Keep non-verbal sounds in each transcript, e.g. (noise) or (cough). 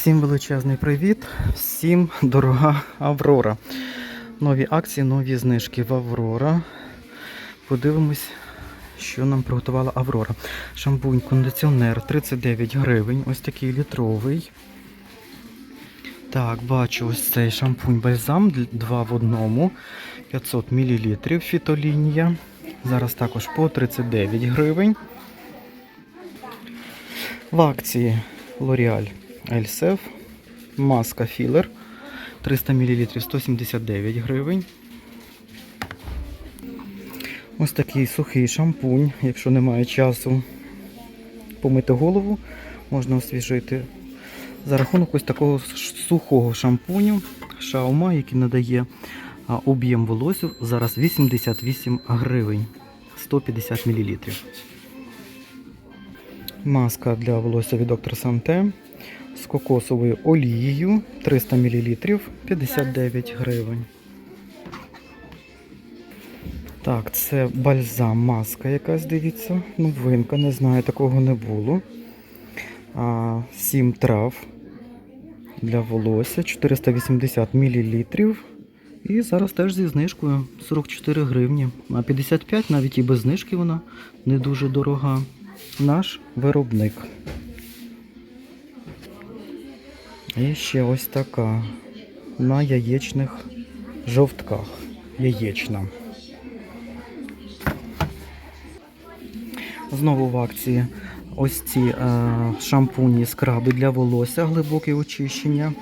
Всім величезний привіт, всім дорога Аврора. Нові акції, нові знижки в Аврора. Подивимось, що нам приготувала Аврора. Шампунь, кондиціонер 39 гривень, ось такий літровий. Так, бачу ось цей шампунь бальзам 2 в одному, 500 мл фітолінія. Зараз також по 39 гривень. В акції L'Oreal Elsef, маска філер 300 мл 179 гривень. Ось такий сухий шампунь, якщо немає часу помити голову, можна освіжити. За рахунок ось такого сухого шампуню Шаума, який надає об'єм волосю, зараз 88 гривень 150 мл. Маска для волосся від доктора Санте з кокосовою олією 300 мл 59 гривень. Так, це бальзам, маска якась, дивіться. Новинка, не знаю, такого не було. А, 7 трав для волосся 480 мл. І зараз теж зі знижкою 44 гривні. А 55 навіть і без знижки вона не дуже дорога. Наш виробник. І ще ось така на яєчних жовтках. Яєчна. Знову в акції ось ці е, шампуні скраби для волосся, глибоке очищення.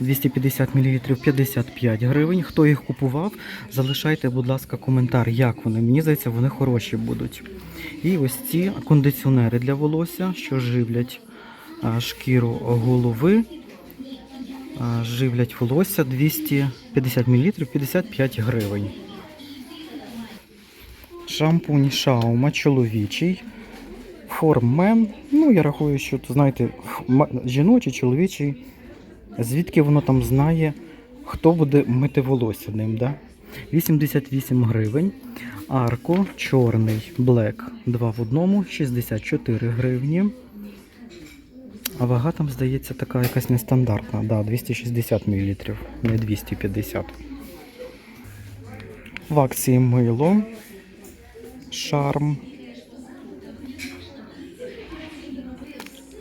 250 мл 55 гривень. Хто їх купував, залишайте, будь ласка, коментар, як вони. Мені здається, вони хороші будуть. І ось ці кондиціонери для волосся, що живлять шкіру голови, живлять волосся 250 мл 55 гривень. Шампунь Шаума чоловічий. Форммен. Ну, я рахую, що знаєте, жіночий, чоловічий. Звідки воно там знає, хто буде мити волосся ним, да? 88 гривень. Арко чорний блек 2 в одному, 64 гривні. А вага там, здається, така якась нестандартна. Да, 260 мл, не 250. В акції мило. Шарм.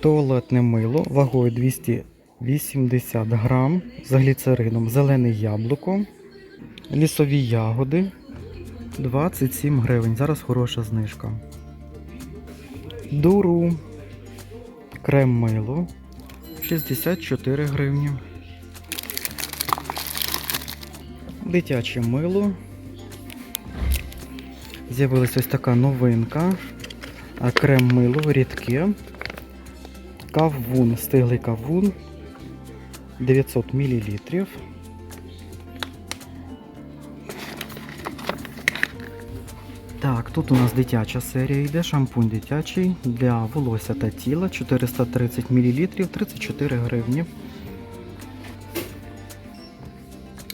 Туалетне мило вагою 280 грам з гліцерином. Зелене яблуко. Лісові ягоди 27 гривень. Зараз хороша знижка. Дуру. Крем мило 64 гривні. Дитяче мило. З'явилася ось така новинка. Крем мило рідке. Кавун, стиглий кавун 900 мл. Так, тут у нас дитяча серія йде, шампунь дитячий для волосся та тіла 430 мл 34 гривні.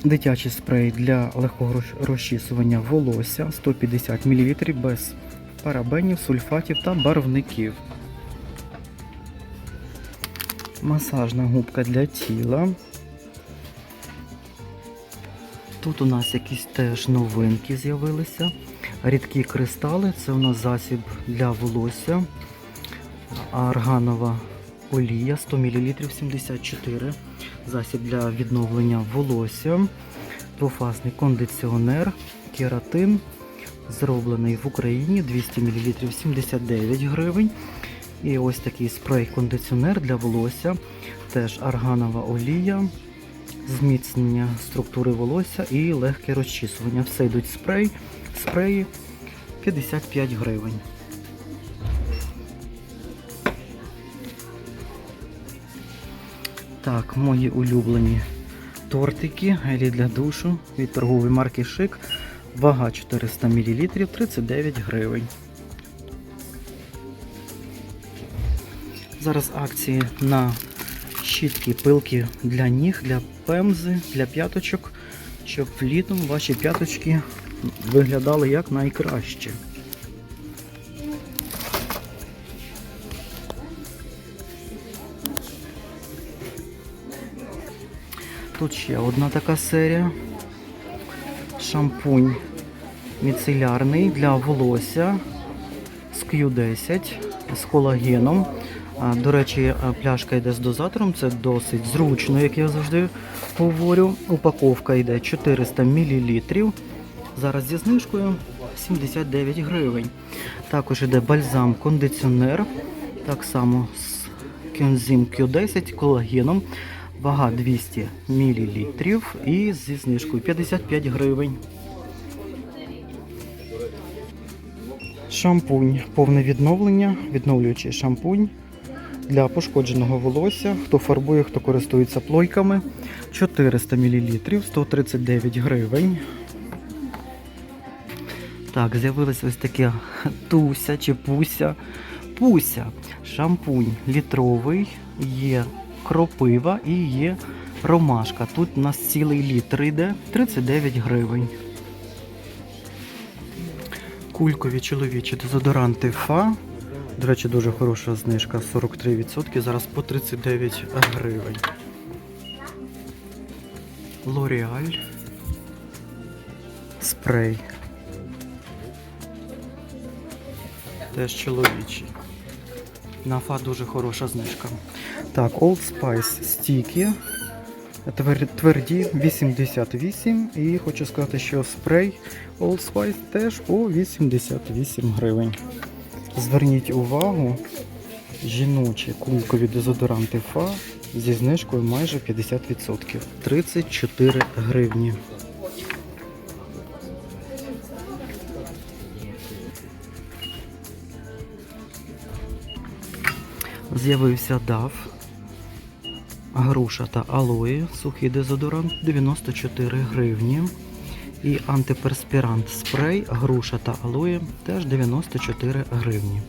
Дитячий спрей для легкого розчісування волосся 150 мл без парабенів, сульфатів та барвників. Масажна губка для тіла. Тут у нас якісь теж новинки з'явилися. Рідкі кристали це у нас засіб для волосся. Арганова олія 100 мл 74. Засіб для відновлення волосся. Двофазний кондиціонер, кератин. Зроблений в Україні 200 мл 79 гривень. І ось такий спрей-кондиціонер для волосся. Теж арганова олія, зміцнення структури волосся і легке розчісування. Все йдуть спрей, спреї 55 гривень. Так, мої улюблені тортики, гелі для душу від торгової марки Шик. Вага 400 мл 39 гривень. Зараз акції на щітки, пилки для ніг, для пемзи, для п'яточок, щоб літом ваші п'яточки виглядали як найкраще. Тут ще одна така серія. Шампунь міцелярний для волосся з Q10 з колагеном. До речі, пляшка йде з дозатором, це досить зручно, як я завжди говорю. Упаковка йде 400 мл. Зараз зі знижкою 79 гривень. Також йде бальзам кондиціонер. Так само з Кензим Q10 колагеном. Вага 200 мл і зі знижкою 55 гривень. Шампунь, повне відновлення, відновлюючий шампунь для пошкодженого волосся. Хто фарбує, хто користується плойками. 400 мл, 139 гривень. Так, з'явилось ось таке туся чи пуся. Пуся. Шампунь літровий, є кропива і є ромашка. Тут у нас цілий літр йде 39 гривень. Кулькові чоловічі дезодоранти ФА. До речі, дуже хороша знижка 43%. Зараз по 39 гривень. L'Oreal. Спрей. Теж чоловічий. На ФА дуже хороша знижка. Так, Old Spice стіки. Тверді 88. І хочу сказати, що спрей Old Spice теж по 88 гривень. Зверніть увагу, жіночі кулькові дезодоранти ФА зі знижкою майже 50%. 34 гривні. З'явився DAF, груша та алої, сухий дезодорант 94 гривні. І антиперспірант спрей, груша та алої теж 94 гривні.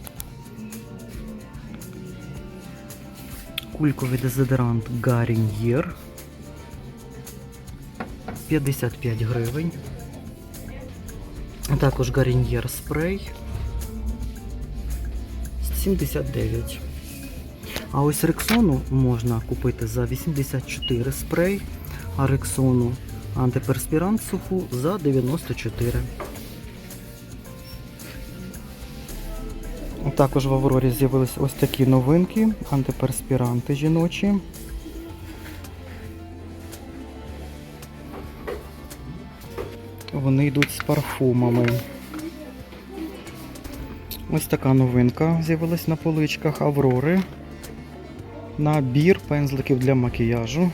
Кульковий дезодорант Garnier 55 гривень. Також Garnier спрей 79. А ось Рексону можна купити за 84 спрей, а Рексону антиперспірант суху за 94. Також в Аврорі з'явились ось такі новинки, антиперспіранти жіночі. Вони йдуть з парфумами. Ось така новинка з'явилась на поличках Аврори. Набір пензликів для макіяжу.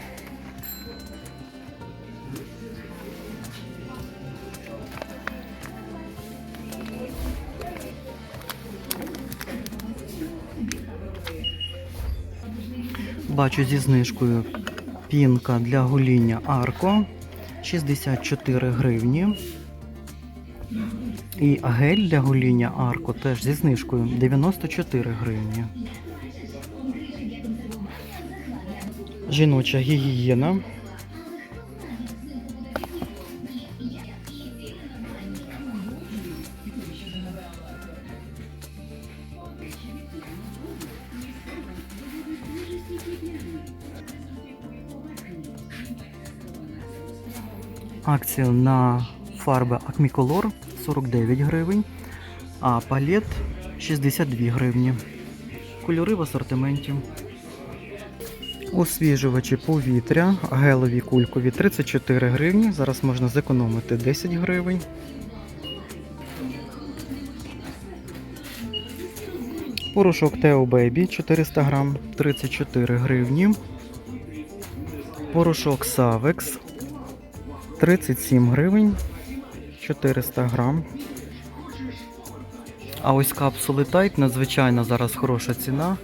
Бачу зі знижкою пінка для гоління Арко 64 гривні. І гель для гоління Арко теж зі знижкою 94 гривні. Жіноча гігієна. Акція на фарби Acmicolor 49 гривень, а палет 62 гривні. Кольори в асортименті. Освіжувачі повітря, гелові кулькові 34 гривні. Зараз можна зекономити 10 гривень. Порошок Teo Baby 400 грам 34 гривні. Порошок Savex 37 гривень 400 грам. А ось капсули Tide надзвичайно зараз хороша ціна.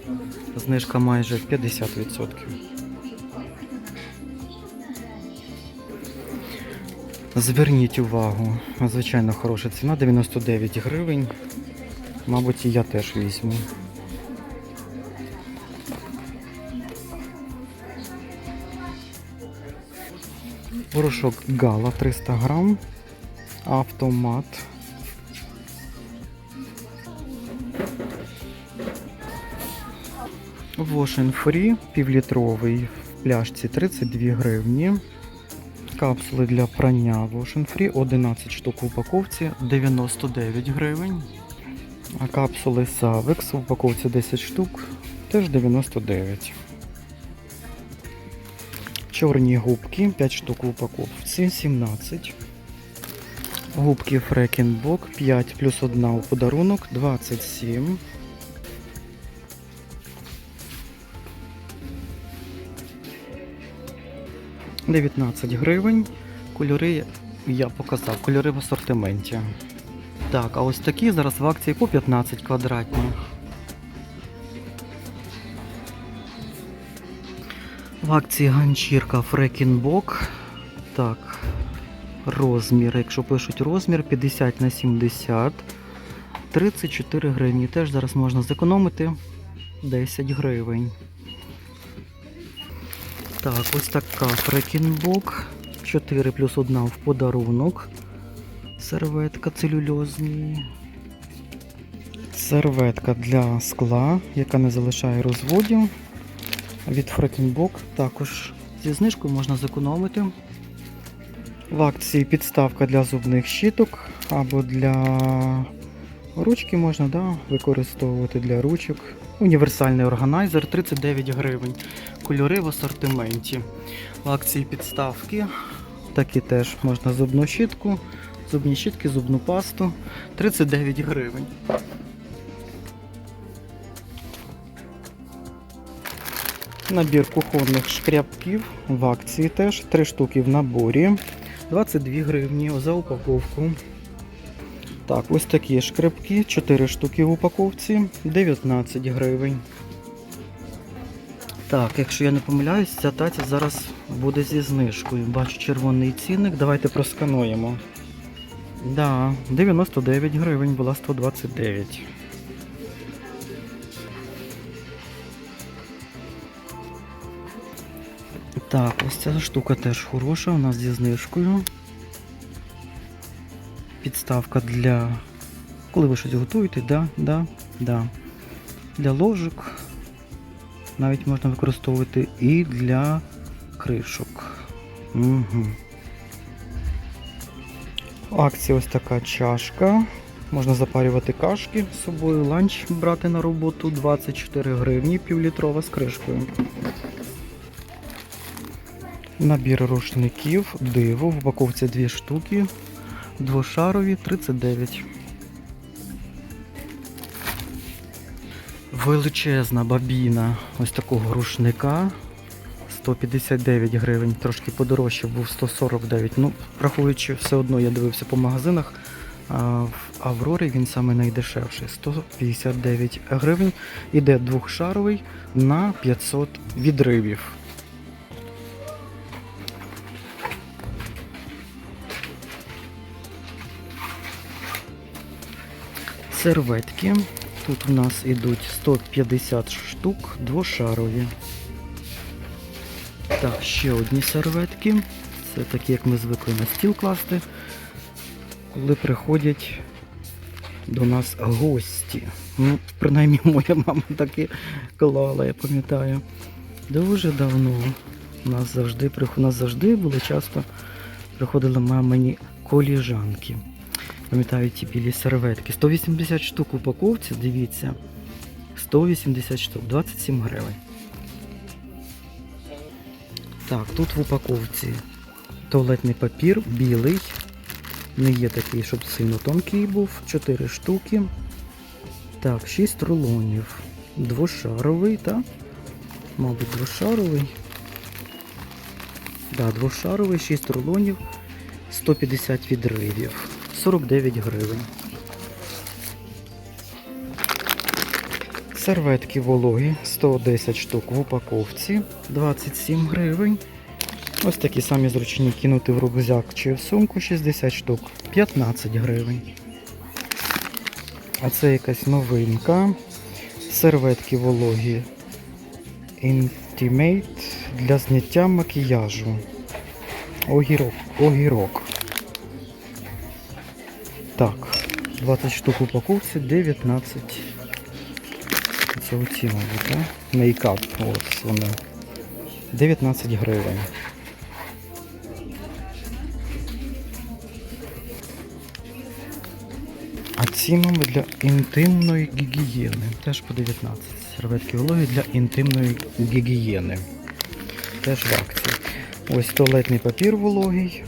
Знижка майже 50%. Зверніть увагу, надзвичайно хороша ціна 99 гривень. Мабуть, і я теж візьму. Порошок Гала 300 грам. Автомат. And Free півлітровий в пляшці 32 гривні. Капсули для прання Wash Free 11 штук в упаковці 99 гривень. А капсули Savex в упаковці 10 штук теж 99. Чорні губки 5 штук в упаковці 17. Губки Фрекенбок 5 плюс 1 у подарунок 27. «19 гривень. Кольори я показав, кольори в асортименті. Так, а ось такі зараз в акції по 15 квадратні. В акції ганчірка Фрекінбок. Так, розмір, якщо пишуть розмір 50 на 70, 34 гривні. Теж зараз можна зекономити 10 гривень. Так, ось така Фрекінбок. 4 плюс 1 в подарунок. Серветка целюльозні. Серветка для скла, яка не залишає розводів. Від Фрекінбок також зі знижкою можна зекономити. В акції підставка для зубних щіток або для ручки можна да, використовувати для ручок. Універсальний органайзер 39 гривень. Кольори в асортименті. В акції підставки. Такі теж можна зубну щітку, зубні щітки, зубну пасту 39 гривень. Набір кухонних шкрябків в акції теж 3 штуки в наборі. 22 гривні за упаковку. Так, ось такі шкребки, 4 штуки в упаковці, 19 гривень. Так, якщо я не помиляюсь, ця таця зараз буде зі знижкою. Бачу червоний цінник, давайте проскануємо. Да, 99 гривень була 129. Так, ось ця штука теж хороша, у нас зі знижкою. Підставка для. Коли ви щось готуєте, да, да, да. Для ложок. Навіть можна використовувати і для кришок. Угу. Акція ось така чашка. Можна запарювати кашки з собою, ланч брати на роботу 24 гривні, півлітрова з кришкою. Набір рушників, диво, в упаковці 2 штуки, двошарові 39. Величезна бабіна ось такого рушника 159 гривень, трошки подорожче, був 149. Ну, враховуючи все одно, я дивився по магазинах. А в Аврорі він саме найдешевший 159 гривень. Іде двохшаровий на 500 відривів. Серветки. Тут у нас ідуть 150 штук двошарові. Так, ще одні серветки. Це такі, як ми звикли на стіл класти, коли приходять до нас гості. Ну, принаймні моя мама таки клала, я пам'ятаю. Дуже давно. У нас завжди у нас завжди були часто приходили мамині коліжанки. Пам'ятаю ті білі серветки. 180 штук в упаковці, дивіться. 180 штук, 27 гривень. Так, тут в упаковці туалетний папір білий. Не є такий, щоб сильно тонкий був. 4 штуки. Так, 6 рулонів. Двошаровий, так? Мабуть, двошаровий. Да, двошаровий, 6 рулонів, 150 відривів. 49 гривень. Серветки вологі 110 штук в упаковці 27 гривень. Ось такі самі зручні кинути в рюкзак чи в сумку 60 штук 15 гривень. А це якась новинка. Серветки вологі Intimate для зняття макіяжу. Огірок. Огірок. Так, 20 штук упаковці, 19. Це оці, мабуть, так? Мейкап, ось вони. 19 гривень. А ці мами для інтимної гігієни. Теж по 19. Серветки вологі для інтимної гігієни. Теж в акції. Ось туалетний папір вологий.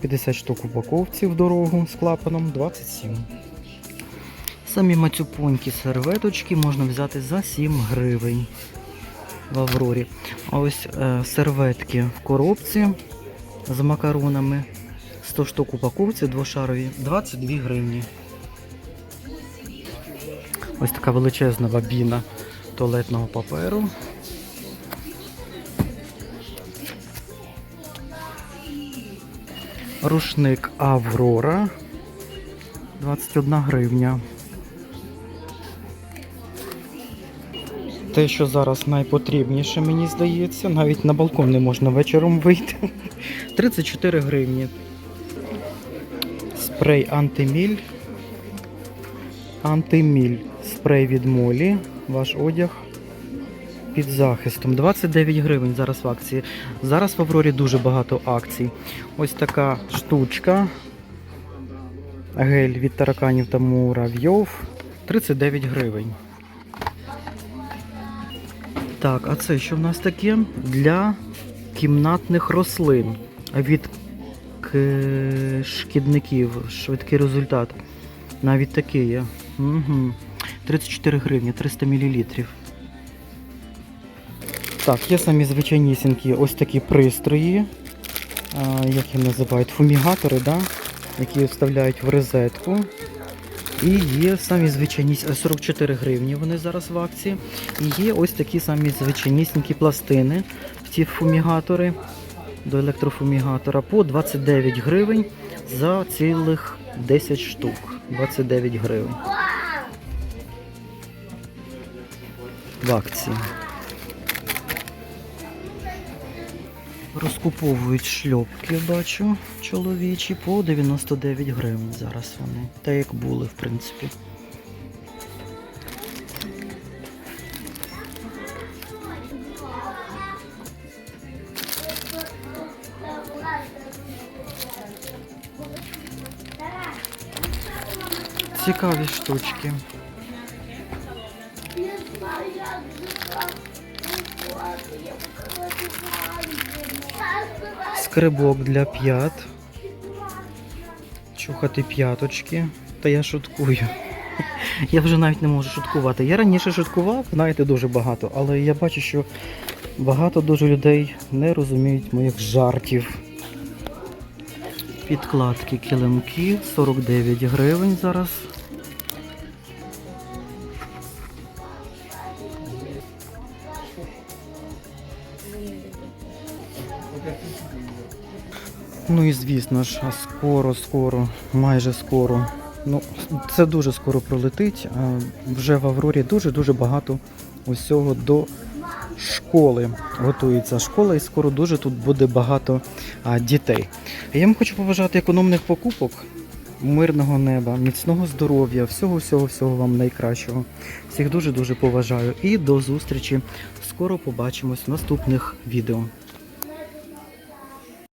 50 штук упаковці в дорогу з клапаном 27. Самі мацюпонькі серветочки можна взяти за 7 гривень в Аврорі. А ось е, серветки в коробці з макаронами. 100 штук упаковці двошарові 22 гривні. Ось така величезна бабіна туалетного паперу. Рушник Аврора 21 гривня. Те, що зараз найпотрібніше, мені здається, навіть на балкон не можна вечором вийти. (laughs) 34 гривні. Спрей антиміль. Антиміль. Спрей від молі. Ваш одяг під захистом. 29 гривень зараз в акції. Зараз в Аврорі дуже багато акцій. Ось така штучка. Гель від тараканів та муравйов. 39 гривень. Так, а це що в нас таке? Для кімнатних рослин від шкідників. Швидкий результат. Навіть такий є. Угу. 34 гривні, 300 мл. Так, є самі звичайнісінькі ось такі пристрої. Як їх називають? Фумігатори, да? які вставляють в розетку. І є самі звичайні 44 гривні вони зараз в акції. І є ось такі самі звичайнісінькі пластини ці фумігатори до електрофумігатора по 29 гривень за цілих 10 штук. 29 гривень. В акції. Розкуповують шльопки, бачу, чоловічі, по 99 гривень зараз вони. Та як були, в принципі. Цікаві штучки. Скрибок для п'ят. Чухати п'яточки. Та я шуткую. (laughs) Я вже навіть не можу шуткувати. Я раніше шуткував, знаєте, дуже багато, але я бачу, що багато дуже людей не розуміють моїх жартів. Підкладки килимки 49 гривень зараз. Ну і звісно ж, скоро, скоро, майже скоро. Ну, це дуже скоро пролетить. Вже в Аврорі дуже-дуже багато усього до школи. Готується школа, і скоро дуже тут буде багато дітей. Я вам хочу побажати економних покупок, мирного неба, міцного здоров'я, всього, всього, всього вам найкращого. Всіх дуже-дуже поважаю і до зустрічі. Скоро побачимось в наступних відео.